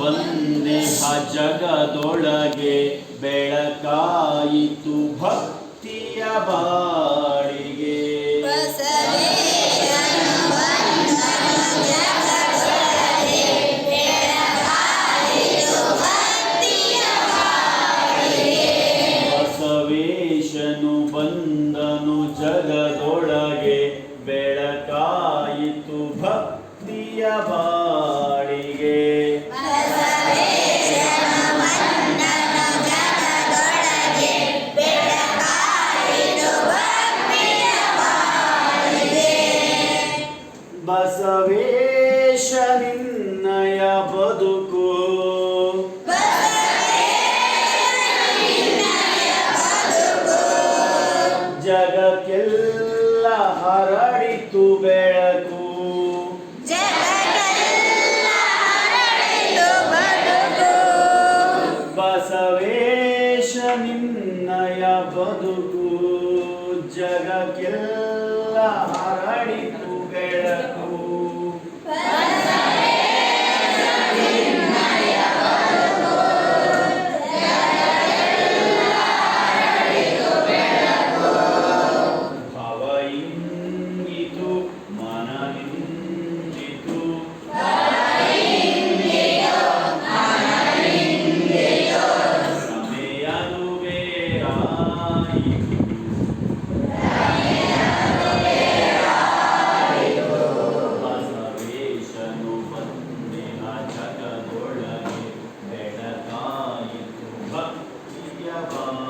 ಬಂದೇಹ ಜಗದೊಳಗೆ ಬೆಳಕಾಯಿತು ಭಕ್ತಿಯ ಬಾಳಿಗೆ. ಬಸವೇಶನು ಬಂದನು ಜಗದೊಳಗೆ ಬೆಳಕಾಯಿತು ಭಕ್ತಿಯ ಬಾಳಿಗೆ ಬಸವೇಶ ನಿನ್ನಯ ಬದುಕು ಜಗಕ್ಕೆಲ್ಲ ಹರಡಿತು ಬೆಳಕು. ಬಸವೇಶ ನಿನ್ನಯ ಬದುಕು ಜಗಕ್ಕೆಲ್ಲ ಹರಡಿತು Gracias. 아.